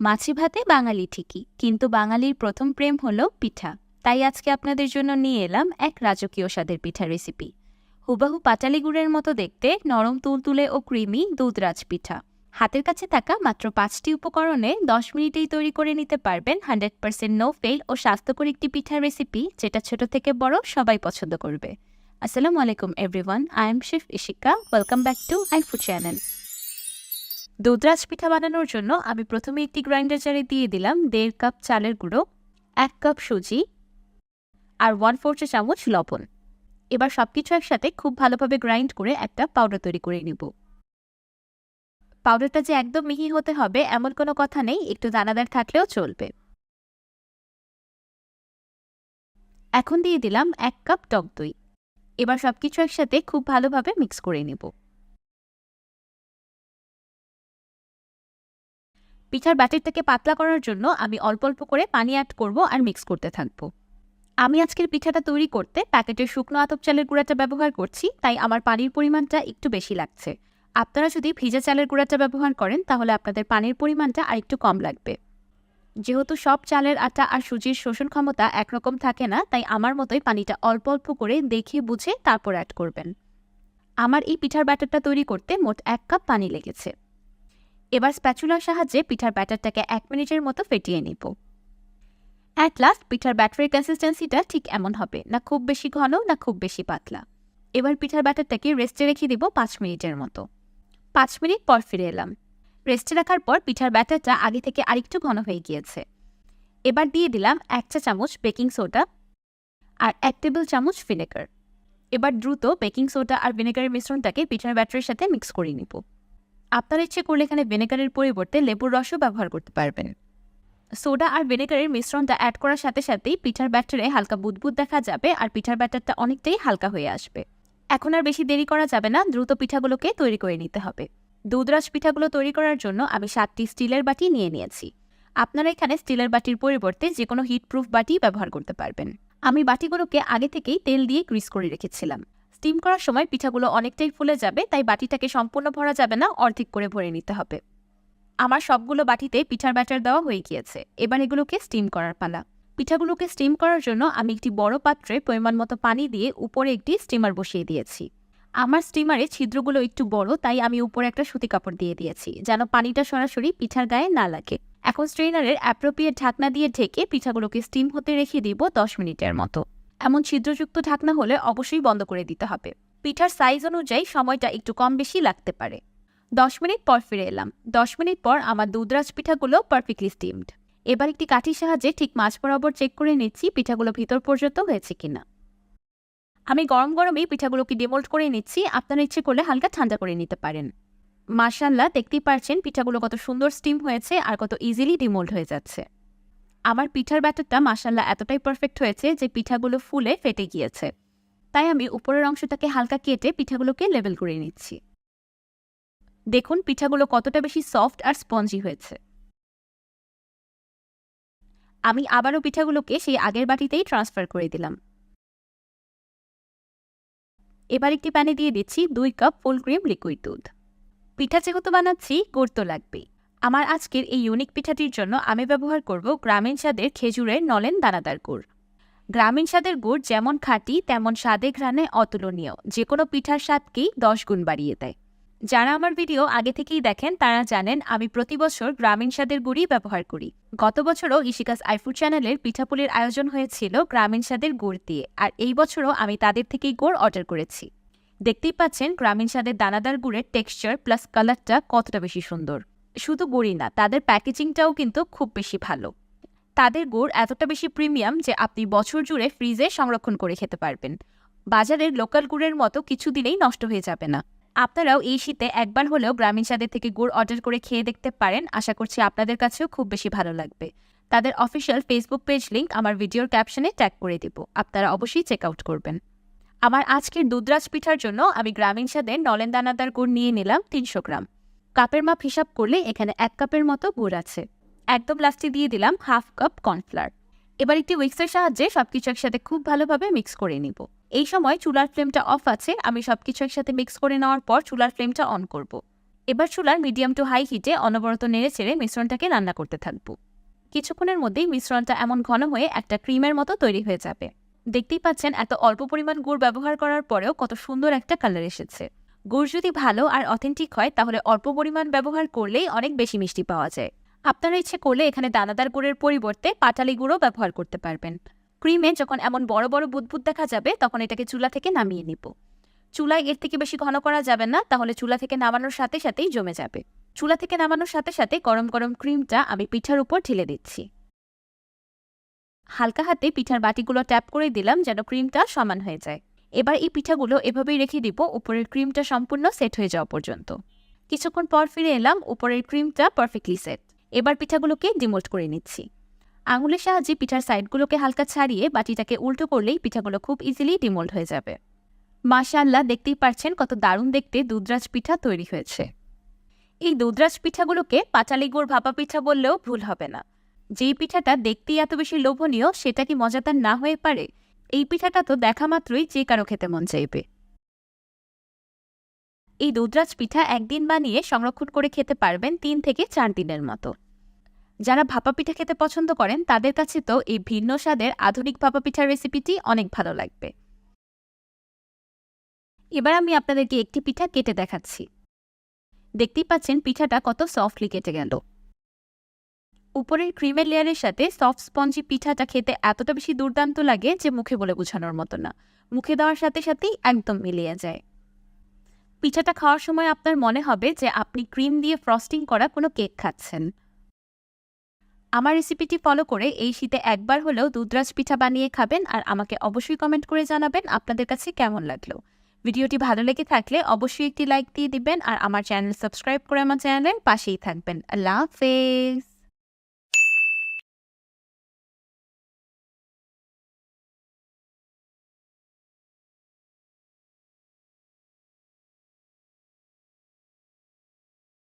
মাছি ভাতে বাঙালি ঠিকই, কিন্তু বাঙালির প্রথম প্রেম হলো পিঠা। তাই আজকে আপনাদের জন্য নিয়ে এলাম এক রাজকীয় স্বাদের পিঠা রেসিপি হুবাহু পাটালি গুড়ের মতো দেখতে নরম তুলতুলে ও ক্রিমি দুধরাজ পিঠা। হাতের কাছে থাকা মাত্র পাঁচটি উপকরণে দশ মিনিটেই তৈরি করে নিতে পারবেন হান্ড্রেড পার্সেন্ট নো ফেল ও স্বাস্থ্যকর একটি পিঠার রেসিপি যেটা ছোট থেকে বড় সবাই পছন্দ করবে। আসসালামু আলাইকুম everyone I am chef Ishika welcome back to I food channel Dudhraj পিঠা বানানোর জন্য আমি প্রথমে একটি গ্রাইন্ডার জারে দিয়ে দিলাম দেড় কাপ চালের গুঁড়ো, এক কাপ সুজি আর ওয়ান ফোর চা চামচ লবণ। এবার সব কিছু একসাথে খুব ভালোভাবে গ্রাইন্ড করে একটা পাউডার তৈরি করে নেব। পাউডারটা যে একদম মিহি হতে হবে এমন কোনো কথা নেই, একটু দানাদার থাকলেও চলবে। এখন দিয়ে দিলাম এক কাপ টক দই। এবার সব কিছু একসাথে খুব ভালোভাবে মিক্স করে নেব। পিঠার ব্যাটারটাকে পাতলা করার জন্য আমি অল্প অল্প করে পানি অ্যাড করব আর মিক্স করতে থাকব। আমি আজকের পিঠাটা তৈরি করতে প্যাকেটের শুকনো আতপ চালের গুঁড়াটা ব্যবহার করছি, তাই আমার পানির পরিমাণটা একটু বেশি লাগছে। আপনারা যদি ভিজা চালের গুঁড়াটা ব্যবহার করেন, তাহলে আপনাদের পানির পরিমাণটা আরেকটু কম লাগবে। যেহেতু সব চালের আটা আর সুজির শোষণ ক্ষমতা একরকম থাকে না, তাই আমার মতোই পানিটা অল্প অল্প করে দেখে বুঝে তারপর অ্যাড করবেন। আমার এই পিঠার ব্যাটারটা তৈরি করতে মোট এক কাপ পানি লেগেছে। এবার স্প্যাচুলার সাহায্যে পিঠার ব্যাটারটাকে এক মিনিটের মতো ফেটিয়ে নিব। অ্যাট লাস্ট পিঠার ব্যাটারের কনসিস্টেন্সিটা ঠিক এমন হবে, না খুব বেশি ঘন, না খুব বেশি পাতলা। এবার পিঠার ব্যাটারটাকে রেস্টে রেখে দিব পাঁচ মিনিটের মতো। পাঁচ মিনিট পর ফিরে এলাম। রেস্টে রাখার পর পিঠার ব্যাটারটা আগে থেকে আরেকটু ঘন হয়ে গিয়েছে। এবার দিয়ে দিলাম এক চা চামচ বেকিং সোডা আর এক টেবিল চামচ ভিনেগার। এবার দ্রুত বেকিং সোডা আর ভিনেগারের মিশ্রণটাকে পিঠার ব্যাটারের সাথে মিক্স করে নিব। আপনার ইচ্ছে করলে এখানে ভিনেগারের পরিবর্তে লেবুর রসও ব্যবহার করতে পারবেন। সোডা আর ভিনেগারের মিশ্রণটা অ্যাড করার সাথে সাথেই পিঠার ব্যাটারে হালকা বুদবুদ দেখা যাবে আর পিঠার ব্যাটারটা অনেকটাই হালকা হয়ে আসবে। এখন আর বেশি দেরি করা যাবে না, দ্রুত পিঠাগুলোকে তৈরি করে নিতে হবে। দুধরাজ পিঠাগুলো তৈরি করার জন্য আমি সাতটি স্টিলের বাটি নিয়ে নিয়েছি। আপনারা এখানে স্টিলের বাটির পরিবর্তে যে কোনো হিটপ্রুফ বাটি ব্যবহার করতে পারবেন। আমি বাটিগুলোকে আগে থেকেই তেল দিয়ে গ্রিস করে রেখেছিলাম। স্টিম করার সময় পিঠাগুলো অনেকটাই ফুলে যাবে, তাই বাটিটাকে সম্পূর্ণ ভরা যাবে না, অর্ধেক করে ভরে নিতে হবে। আমার সবগুলো বাটিতে পিঠার ব্যাটার দেওয়া হয়ে গিয়েছে, এবার এগুলোকে স্টিম করার পালা। পিঠাগুলোকে স্টিম করার জন্য আমি একটি বড় পাত্রে পরিমাণ মতো পানি দিয়ে উপরে একটি স্টিমার বসিয়ে দিয়েছি। আমার স্টিমারে ছিদ্রগুলো একটু বড়, তাই আমি উপরে একটা সুতি কাপড় দিয়ে দিয়েছি, যেন পানিটা সরাসরি পিঠার গায়ে না লাগে। এখন স্ট্রেনারের অ্যাপ্রোপ্রিয়েট ঢাকনা দিয়ে ঢেকে পিঠাগুলোকে স্টিম হতে রেখে দিব দশ মিনিটের মতো। এমন ছিদ্রযুক্ত ঢাকনা হলে অবশ্যই বন্ধ করে দিতে হবে। পিঠার সাইজ অনুযায়ী সময়টা একটু কম বেশি লাগতে পারে। দশ মিনিট পর ফিরে এলাম। দশ মিনিট পর আমার দুধরাজ পিঠাগুলো পারফেক্টলি স্টিমড এবার একটি কাঠির সাহায্যে ঠিক মাছ বরাবর চেক করে নিচ্ছি পিঠাগুলো ভিতর পর্যন্ত হয়েছে কিনা। আমি গরম গরমেই পিঠাগুলোকে ডিমোল্ড করে নিচ্ছি। আপনারা ইচ্ছে করলে হালকা ঠান্ডা করে নিতে পারেন। মার্শাল্লাহ দেখতেই পারছেন পিঠাগুলো কত সুন্দর স্টিম হয়েছে আর কত ইজিলি ডিমোল্ড হয়ে যাচ্ছে। আমার পিঠার ব্যাটারটা মার্শাল্লাহ এতটাই পারফেক্ট হয়েছে যে পিঠাগুলো ফুলে ফেটে গিয়েছে। তাই আমি উপরের অংশটাকে হালকা কেটে পিঠাগুলোকে লেবেল করে নিচ্ছি। দেখুন, পিঠাগুলো কতটা বেশি সফট আর স্পঞ্জি হয়েছে। আমি আবারও পিঠাগুলোকে সেই আগের বাটিতেই ট্রান্সফার করে দিলাম। এবার একটি প্যানে দিয়ে দিচ্ছি দুই কাপ ফুল ক্রিম লিকুইড দুধ। পিঠা যেহেতু বানাচ্ছি, গুড় তো লাগবেই। আমার আজকের এই ইউনিক পিঠাটির জন্য আমি ব্যবহার করব গ্রামীণ স্বাদের খেজুরের নলেন দানাদার গুড়। গ্রামীণ স্বাদের গুড় যেমন খাঁটি, তেমন স্বাদে ঘ্রাণে অতুলনীয়। যে কোনো পিঠার স্বাদকেই দশ গুণ বাড়িয়ে দেয়। যারা আমার ভিডিও আগে থেকেই দেখেন, তারা জানেন আমি প্রতি বছর গ্রামীণ স্বাদের গুড়ই ব্যবহার করি। গত বছরও ইশিকাস আইফুড চ্যানেলের পিঠাপুলির আয়োজন হয়েছিল গ্রামীণ স্বাদের গুড় দিয়ে, আর এই বছরও আমি তাদের থেকেই গুড় অর্ডার করেছি। দেখতেই পাচ্ছেন, গ্রামীণ স্বাদের দানাদার গুড়ের টেক্সচার প্লাস কালারটা কতটা বেশি সুন্দর। শুধু গুড়ই না, তাদের প্যাকেজিংটাও কিন্তু খুব বেশি ভালো। তাদের গুড় এতটা বেশি প্রিমিয়াম যে আপনি বছর জুড়ে ফ্রিজে সংরক্ষণ করে খেতে পারবেন। বাজারের লোকাল গুড়ের মতো কিছুদিনেই নষ্ট হয়ে যাবে না। আপনারাও এই শীতে একবার হলেও গ্রামীণ স্বাদের থেকে গুড় অর্ডার করে খেয়ে দেখতে পারেন। আশা করছি আপনাদের কাছেও খুব বেশি ভালো লাগবে। তাদের অফিসিয়াল ফেসবুক পেজ লিঙ্ক আমার ভিডিওর ক্যাপশনে ট্যাগ করে দিব। আপনারা অবশ্যই চেক আউট করবেন। আমার আজকের দুধরাজ পিঠার জন্য আমি গ্রামীণ স্বাদের নলেন দানাদার গুড় নিয়ে নিলাম তিনশো গ্রাম। কাপের মাপ হিসাব করলে এখানে এক কাপের মতো গুড় আছে। একদম লাস্টে দিয়ে দিলাম হাফ কাপ কর্নফ্লাওয়ার এবার একটি উইক্সের সাহায্যে সবকিছু একসাথে খুব ভালোভাবে মিক্স করে নিব। এই সময় চুলার ফ্লেমটা অফ আছে, আমি সবকিছু একসাথে মিক্স করে নেওয়ার পর চুলার ফ্লেমটা অন করব। এবার চুলার মিডিয়াম টু হাই হিটে অনবরত নেড়ে ছেড়ে মিশ্রণটাকে রান্না করতে থাকব। কিছুক্ষণের মধ্যেই মিশ্রণটা এমন ঘন হয়ে একটা ক্রিমের মতো তৈরি হয়ে যাবে। দেখতেই পাচ্ছেন এত অল্প পরিমাণ গুড় ব্যবহার করার পরেও কত সুন্দর একটা কালার এসেছে। গুড় যদি ভালো আর অথেন্টিক হয়, তাহলে অল্প পরিমাণ ব্যবহার করলেই অনেক বেশি মিষ্টি পাওয়া যায়। আপনারা ইচ্ছে করলে এখানে দানাদার গুড়ের পরিবর্তে পাটালি গুঁড়ো ব্যবহার করতে পারবেন। ক্রিমে যখন এমন বড় বড় বুদবুদ দেখা যাবে, তখন এটাকে চুলা থেকে নামিয়ে নিব। চুলায় এর থেকে বেশি ঘন করা যাবে না, তাহলে চুলা থেকে নামানোর সাথে সাথেই জমে যাবে। চুলা থেকে নামানোর সাথে সাথে গরম গরম ক্রিমটা আমি পিঠার উপর ঢেলে দিচ্ছি। হালকা হাতে পিঠার বাটিগুলো ট্যাপ করে দিলাম যেন ক্রিমটা সমান হয়ে যায়। এবার এই পিঠাগুলো এভাবেই রেখে দিব, উপরের ক্রিমটা সম্পূর্ণ সেট হয়ে যাওয়া পর্যন্ত। কিছুক্ষণ পর ফিরে এলাম, উপরের ক্রিমটা পারফেক্টলি সেট এবার পিঠাগুলোকে ডিমোল্ট করে নিচ্ছি। আঙুলের সাহায্যে পিঠার সাইডগুলোকে হালকা ছাড়িয়ে বাটিটাকে উল্টো করলেই পিঠাগুলো খুব ইজিলি ডিমোল্ড হয়ে যাবে। মাশাআল্লাহ, দেখতেই পারছেন কত দারুণ দেখতে দুধরাজ পিঠা তৈরি হয়েছে। এই দুধরাজ পিঠাগুলোকে পাটালি গুড় ভাপা পিঠা বললেও ভুল হবে না। যেই পিঠাটা দেখতেই এত বেশি লোভনীয়, সেটা কি মজাদার না হয়ে পারে? এই পিঠাটা তো দেখা মাত্রই যে কারও খেতে মন চাইবে। এই দুধরাজ পিঠা একদিন বানিয়ে সংরক্ষণ করে খেতে পারবেন তিন থেকে চার দিনের মতো। যারা ভাপা পিঠা খেতে পছন্দ করেন, তাদের কাছে তো এই ভিন্ন স্বাদের আধুনিক ভাপা পিঠার রেসিপিটি অনেক ভালো লাগবে। এবার আমি আপনাদেরকে একটি পিঠা কেটে দেখাচ্ছি। দেখতেই পাচ্ছেন পিঠাটা কত সফটলি কেটে গেল। উপরের ক্রিমের লেয়ারের সাথে সফট স্পঞ্জি পিঠাটা খেতে এতটা বেশি দুর্দান্ত লাগে যে মুখে বলে বোঝানোর মতো না। মুখে দেওয়ার সাথে সাথেই একদম মিলিয়ে যায়। পিঠাটা খাওয়ার সময় আপনার মনে হবে যে আপনি ক্রিম দিয়ে ফ্রস্টিং করা কোনো কেক খাচ্ছেন। আমার রেসিপিটি ফলো করে এই শীতে একবার হলেও দুধরাজ পিঠা বানিয়ে খাবেন আর আমাকে অবশ্যই কমেন্ট করে জানাবেন আপনাদের কাছে কেমন লাগল। ভিডিওটি ভালো লেগে থাকলে অবশ্যই একটি লাইক দিয়ে দিবেন আর আমার চ্যানেল সাবস্ক্রাইব করে আমার চ্যানেলের পাশেই থাকবেন। আল্লাহ হাফেজ!